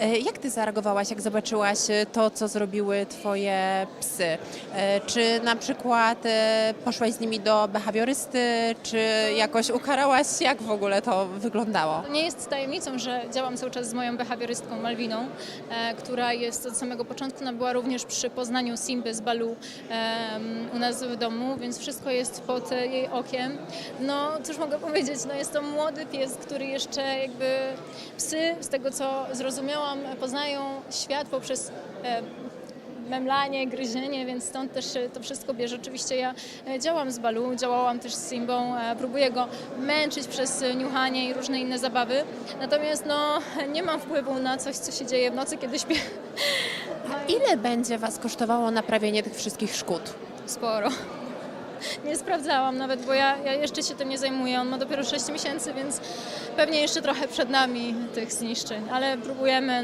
E, Jak ty zareagowałaś, jak zobaczyłaś e, to, co zrobiły twoje psy? E, Czy na przykład poszłaś z nimi do behawiorysty, czy jakoś ukarałaś? Jak w ogóle to wyglądało? Nie jest tajemnicą, że działam cały czas z moją behawiorystką Malwiną, która jest od samego początku, ona była również przy poznaniu Simby z balu u nas w domu, więc wszystko jest pod jej okiem. No cóż mogę powiedzieć, no jest to młody pies, który jeszcze jakby psy, z tego co zrozumiałam, poznają świat poprzez e, memlanie, gryzienie, więc stąd też to wszystko bierze. Oczywiście ja e, działam z Balu, działałam też z Simbą, e, próbuję go męczyć przez niuchanie i różne inne zabawy. Natomiast no, nie mam wpływu na coś, co się dzieje w nocy, kiedy śpię. Ile będzie was kosztowało naprawienie tych wszystkich szkód? Sporo. Nie sprawdzałam nawet, bo ja, ja jeszcze się tym nie zajmuję. On ma dopiero 6 miesięcy, więc pewnie jeszcze trochę przed nami tych zniszczeń, ale próbujemy.